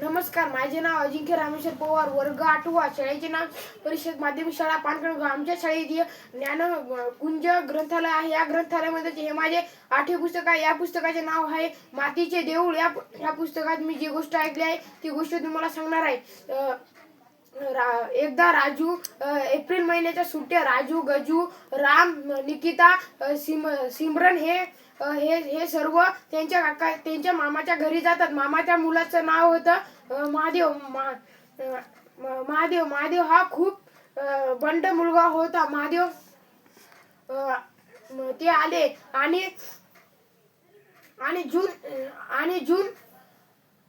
नमस्कार माझे नाव अजिंक्य रामेश्वर पवार वर्ग आठवा शाळेचे नाव परिषद माध्यमिक शाळा पानखंड आमच्या शाळेत ज्ञान कुंज ग्रंथालय आहे. या ग्रंथालयामध्ये हे माझे आठवे पुस्तक आहे. या पुस्तकाचे नाव आहे मातीचे देऊळ. या या पुस्तकात मी जी गोष्ट ऐकली आहे ती गोष्ट तुम्हाला सांगणार आहे. रा- एकदा राजू एप्रिल महिन्याच्या सुट्ट्या राजू गजू राम निकिता सिम सिमरन हे हे हे सर्व त्यांच्या काका त्यांच्या मामाच्या घरी जातात. मामाच्या मुलाचं नाव होतं महादेव मा- महादेव. महादेव हा खूप बंड मुलगा होता. महादेव ते आले आणि आणि जून आणि जून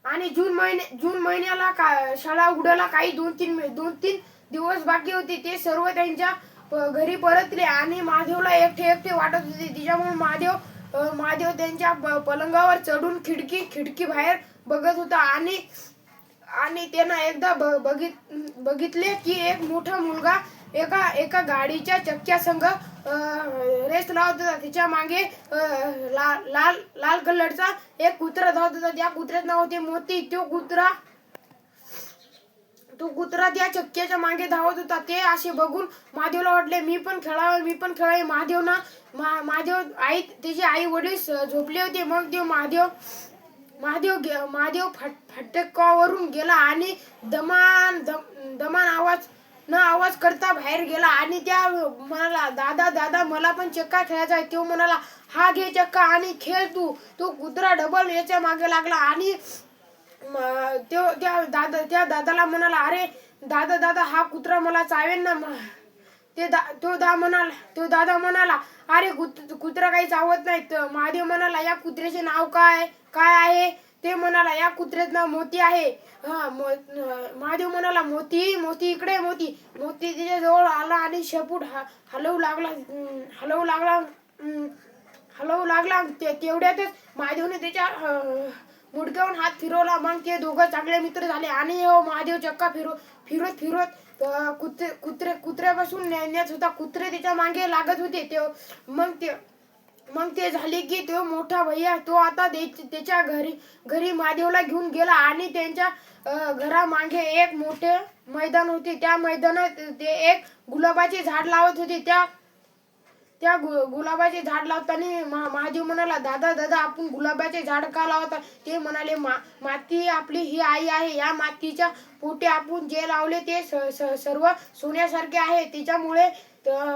आणि जून महिने जून महिन्याला का शाळा उघडायला काही दोन तीन दोन तीन दिवस बाकी होते. ते सर्व त्यांच्या घरी परतले आणि महादेवला एकटे एकटे वाटत होते. तिच्यामुळे महादेव महादेव त्यांच्या प- पलंगावर चढून खिडकी खिडकी बाहेर बघत होता आणि आणि त्यांना एकदा ब- बघित बघितले की एक मोठा मुलगा एका एका गाडीच्या चक्क्या संग रेस लावत होता. तिच्यामागे लाल ला- लाल लाल कलरचा एक कुत्रा धावत होता. त्या कुत्र्यात नाव होते मोती. तो कुत्रा तो कुत्रा त्या चक्क्याच्या मागे धावत होता. ते असे बघून महादेवला वाटले मी पण खेळावे मी पण खेळावे. महादेव ना मा- महादेव आई त्याचे आई वडील झोपले होते. मग ते महादेव महादेव गे- महादेव फट फटकावरून गेला आणि दमान दम- दमान आवाज न आवाज करता बाहेर गेला आणि त्या म्हणाला दादा दादा मला पण चक्का खेळायचा आहे. तो म्हणाला हा घे चक्का आणि खेळ तू. तो कुत्रा डबल याच्या मागे लागला आणि त्यो त्या दादा त्या दादाला म्हणाला अरे दादा दादा हा कुत्रा मला चावेल ना. ते दा तो दा म्हणाला तो दादा म्हणाला अरे कुत कुत्रा काही चावत नाही तर महादेव म्हणाला या कुत्र्याचे नाव काय काय आहे? ते म्हणाला या कुत्र्याचं नाव मोती आहे. हा मो महादेव म्हणाला मोती मोती इकडे मोती. मोती तिच्या जवळ आला आणि शेपूट हा हलवू लागला हलवू लागला हलवू लागला ते तेवढ्यातच महादेवने त्याच्या अं, हात फिरवला. मग ते दोघं चांगले मित्र झाले. आणि हो महादेव चक्का फिरो फिरत फिरत कुत्रे कुत्रे कुत्र्यापासून नेण्यात होता. कुत्रे त्याच्यामागे लागत होते. ते मग ते मग ते झाले की तो मोठा भैया तो आता त्याच्या घरी घरी महादेवला घेऊन गेला. आणि त्यांच्या घरामागे एक मोठे मैदान होते. त्या मैदानात ते एक गुलाबाचे झाड लावत होते. त्या त्या गु- गुलाबाचे झाड लावताना महा- महादेव म्हणाला दादा दादा आपण गुलाबाचे झाड का लावता? ते म्हणाले मा माती आपली ही आई आहे. या मातीच्या पोटे आपण जे लावले ते स- सर्व सोन्यासारखे आहे. त्याच्यामुळे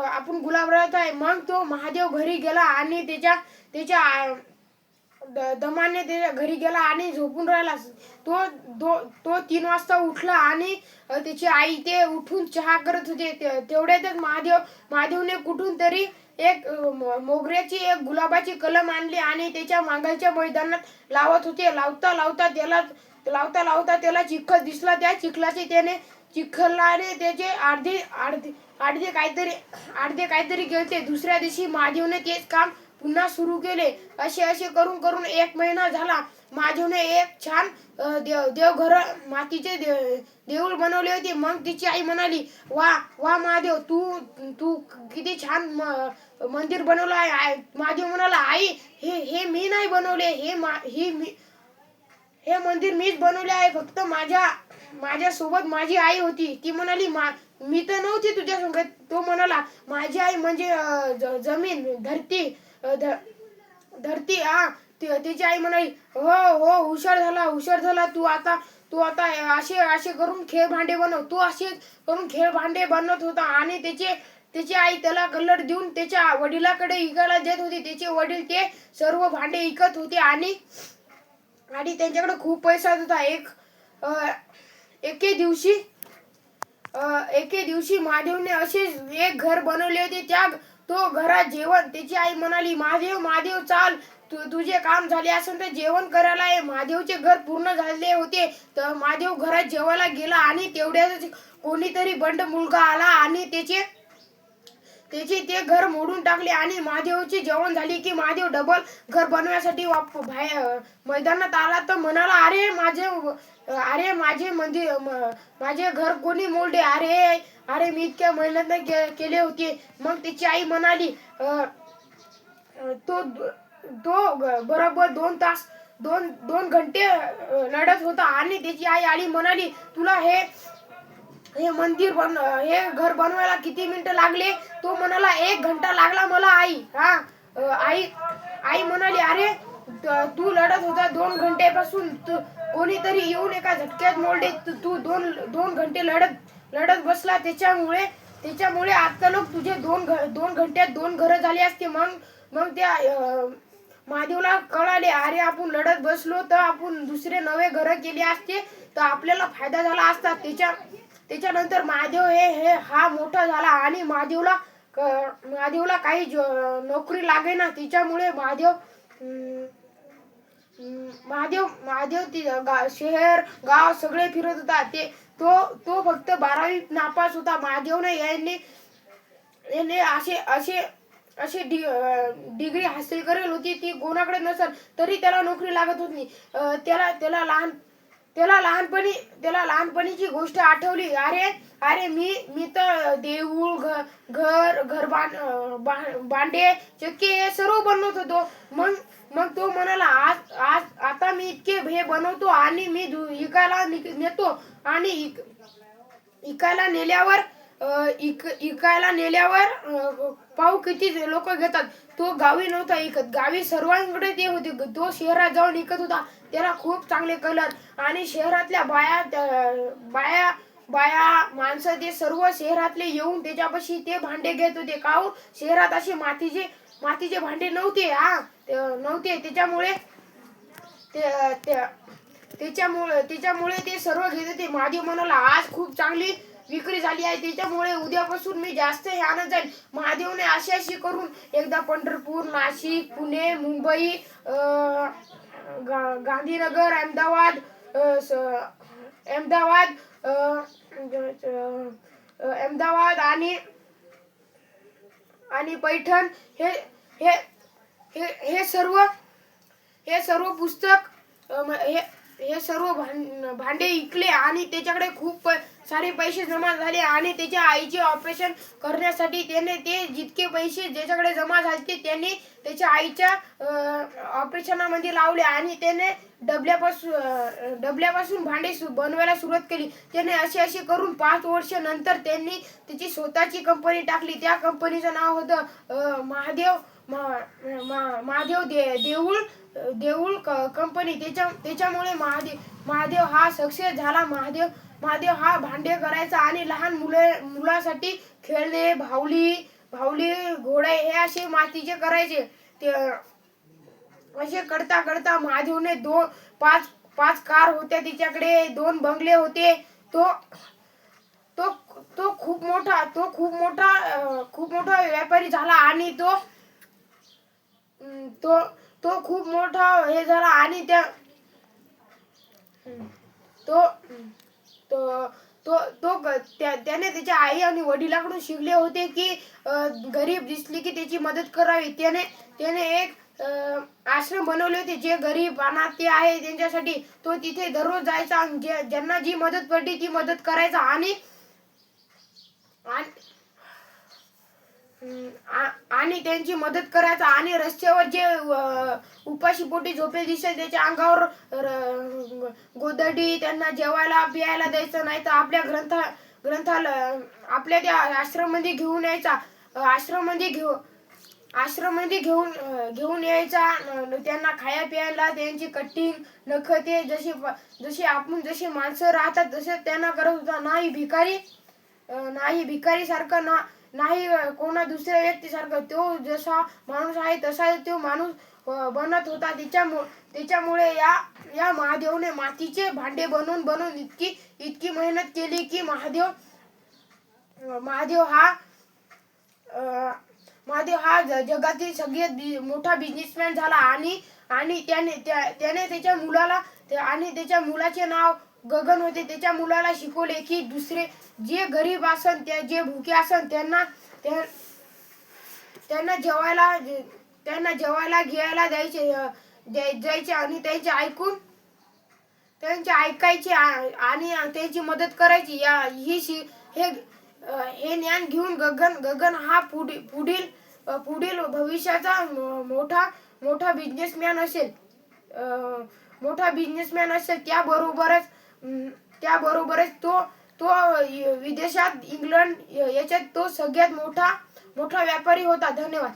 आपण गुलाब राहत आहे. मग तो महादेव घरी गेला आणि त्याच्या त्याच्या दमाने त्याच्या घरी गेला आणि झोपून राहिला. तो दो तो तीन वाजता उठला आणि त्याची आई ते उठून चहा करत होते. तेवढ्यातच महादेव महादेवने कुठून तरी एक मोगऱ्याची एक गुलाबाची कलम आणली आणि त्याच्या मागाच्या मैदानात लावत होते. लावता लावता त्याला लावता लावता त्याला चिखल दिसला. त्या चिखलाचे त्याने चिखलाने त्याचे अर्धे अर्धे अर्धे काहीतरी अर्धे काहीतरी गेलते दुसऱ्या दिवशी महादेवने तेच काम पुन्हा सुरू केले. असे असे करून करून एक महिना झाला. महादेवने एक छान देव देवघर मातीचे देव देऊळ बनवले होते. मग तिची आई म्हणाली वा वा महादेव तू तू किती छान मंदिर बनवलं आहे माझी म्हणाला आई हे हे मी नाही बनवले हे मा ही मी हे मंदिर मीच बनवले आहे फक्त माझ्या माझ्यासोबत माझी आई होती. ती म्हणाली मा मी तर नव्हती तुझ्या संगत. तो म्हणाला माझी आई म्हणजे जमीन धरती धरती हा तिची आई म्हणाली हो हो हुशार झाला हुशार झाला. तू आता तू आता असे असे करून खेळ भांडे बनव. तू असे करून खेळ भांडे बनवत होता आणि त्याचे त्याची आई त्याला कलर देऊन त्याच्या वडिलाकडे इकायला देत होती. त्याचे वडील ते सर्व भांडे इकत होते आणि आणि त्यांच्याकडे खूप पैसा होता. एक एके दिवशी एके दिवशी महादेवने असे एक घर बनवले होते. त्या तो घरात जेवण. त्याची आई म्हणाली महादेव महादेव चाल. तू तुझे काम झाले असेल तर जेवण करायला आहे महादेवचे घर पूर्ण झाले होते. तर महादेव घरात जेवायला गेला आणि तेवढ्याच कोणीतरी बंड मुलगा आला आणि त्याचे त्याचे ते घर मोडून टाकले आणि महादेवचे जेवण झाले की महादेव डबल घर बनवण्यासाठी बाहेर मैदानात आला तर म्हणाला अरे माझे अरे माझे मंदिर माझे घर कोणी मोडले? अरे अरे मी इतक्या मेहनत के, केले होते. मग त्याची आई म्हणाली तो तो बरोबर दोन तास दोन दोन घंटे लढत होता. आणि त्याची आई आली म्हणाली तुला हे हे मंदिर बन हे घर बनवायला किती मिनिटं लागले? तो म्हणाला एक घंटा लागला मला आई. हा आई आई म्हणाली अरे त- तू लढत होता दोन घंटेपासून. तू- कोणीतरी येऊन एका झटक्यात मोडले. तू तू दोन दोन घंटे लढत लढत बसला. त्याच्यामुळे त्याच्यामुळे आता लोक तुझे दोन घ दोन घंट्यात दोन घरं झाली असते. मग मग त्या महादेवला कळाले अरे आपण लढत बसलो तर आपण दुसरे नवे घरं केले असते. तर आपल्याला फायदा झाला असता. त्याच्या त्याच्यानंतर महादेव हे हे हा मोठा झाला आणि महादेवला क- महादेवला काही नोकरी लागे ना तिच्यामुळे महादेव महादेव महादेव ती गा- शहर गाव सगळे फिरत होता. ते तो तो फक्त बारावी नापास होता. महादेवने यांनी याने असे असे असे डि डिग्री हासिल करेल होती. ती कोणाकडे नसल तरी त्याला नोकरी लागत होती. त्याला त्याला लहान त्याला लहानपणी त्याला लहानपणीची गोष्ट आठवली. अरे अरे मी मी तर देऊळ घ- घर घर बांध भांडे चक्के हे सर्व बनवत होतो. मग मग तो म्हणाला आज आज आता मी इतके हे बनवतो आणि मी दु- निक- नेतो आणि इक- इकायला नेल्यावर इक इकायला नेल्यावर पाहू किती लोक घेतात? तो गावी नव्हता इकत. गावी सर्वांकडे ते होते. तो शहरात जाऊन इकत होता. त्याला खूप चांगले कलर. आणि शहरातल्या बाया बाया बाया माणसं ते सर्व शहरातले येऊन त्याच्यापाशी ते भांडे घेत होते. काहून हो? शहरात असे मातीचे मातीचे भांडे नव्हते. हा नव्हते. त्याच्यामुळे ते त्याच्यामुळे त्याच्यामुळे ते सर्व घेत होते. महादेव म्हणाला आज खूप चांगली विक्री झाली आहे. त्याच्यामुळे उद्यापासून मी जास्त ह्यानं आणत जाईल महादेवने अशी अशी करून एकदा पंढरपूर नाशिक पुणे मुंबई गा- गांधीनगर अहमदाबाद अहमदाबाद अहमदाबाद आणि आणि पैठण हे हे हे हे सर्व हे सर्व पुस्तक हे हे सर्व भां- भांडे इकले आणि त्याच्याकडे खूप सारे पैसे जमा झाले आणि त्याच्या आईचे ऑपरेशन करण्यासाठी त्याने ते जितके पैसे ज्याच्याकडे जमा झाले त्याने त्याच्या आईच्या ऑपरेशनामध्ये लावले आणि त्याने डबल्यापासून डबल्यापासून भांडे सु- बनवायला सुरुवात केली. त्याने असे असे करून पाच वर्ष नंतर त्यांनी त्याची स्वतःची कंपनी टाकली. त्या कंपनीचं नाव होतं महादेव महादेव दे देऊळ देऊळ कंपनी त्याच्या त्याच्यामुळे महादेव महादेव हा सक्सेस झाला. महादेव महादेव हा भांडे करायचा आणि लहान मुले मुलासाठी खेळणे भावली भावली घोडे हे असे मातीचे करायचे. ते असे करता करता महादेवने दोन पाच पाच कार होत्या तिच्याकडे. दोन बंगले होते. तो तो तो खूप मोठा तो खूप मोठा खूप मोठा व्यापारी झाला आणि तो तो तो खूप मोठा हे झाला आणि त्या तो तो तो तो त्या- त्याने त्याच्या आई आणि वडिलाकडून शिकले होते की गरीब दिसली की त्याची मदत करावी. त्याने त्याने एक अं, आश्रम बनवले होते जे गरीब अनाथे आहे. त्यांच्यासाठी तो तिथे दररोज जायचा आणि जे- ज्यांना जी मदत पडली ती मदत करायचा आणि त्यांची मदत करायचा आणि रस्त्यावर जे उपाशी पोटी झोपेल दिसेल त्याच्या अंगावर गोदडी त्यांना जेवायला पियायला द्यायचं नाही तर आपल्या ग्रंथा ग्रंथाला आपल्या त्या आश्रममध्ये घेऊन यायचा. आश्रममध्ये घेऊ आश्रममध्ये घेऊन घेऊन यायचा. त्यांना खाया प्यायला त्यांची कटिंग नखते जशी जशी आपण जशी माणसं राहतात तसे त्यांना करत होता. नाही भिकारी नाही भिकारी सारखं ना नाही कोणा दुसऱ्या व्यक्तीसारखा. तो जसा माणूस आहे तसा तो माणूस बनत होता. त्याच्यामुळे त्याच्यामुळे या या महादेवने मातीचे भांडे बनवून बनवून इतकी इतकी मेहनत केली की महादेव महादेव हा महादेव हा ज- जगातील सगळ्यात मोठा बिझनेसमॅन झाला. आणि आणि त्याने त्या- त्याने त्याच्या मुलाला आणि त्याच्या मुलाचे नाव गगन होते त्याच्या मुलाला शिकवले की दुसरे जे गरीब असन त्या जे भुके असन त्यांना त्या- त्यांना जेवायला त्यांना जेवायला घ्यायला द्यायचे द्याय- द्यायचे आणि त्यांचे ऐकून त्यांचे ऐकायचे आणि त्यांची मदत करायची. या ही शि हे हे ज्ञान घेऊन गगन गगन हा पुढील पुढील पुढील भविष्याचा मोठा मोठा बिझनेसमॅन असेल. मोठा बिझनेसमॅन असेल. त्याबरोबरच त्याबरोबरच तो तो विदेशात इंग्लंड याच्यात तो सगळ्यात मोठा मोठा व्यापारी होता. धन्यवाद.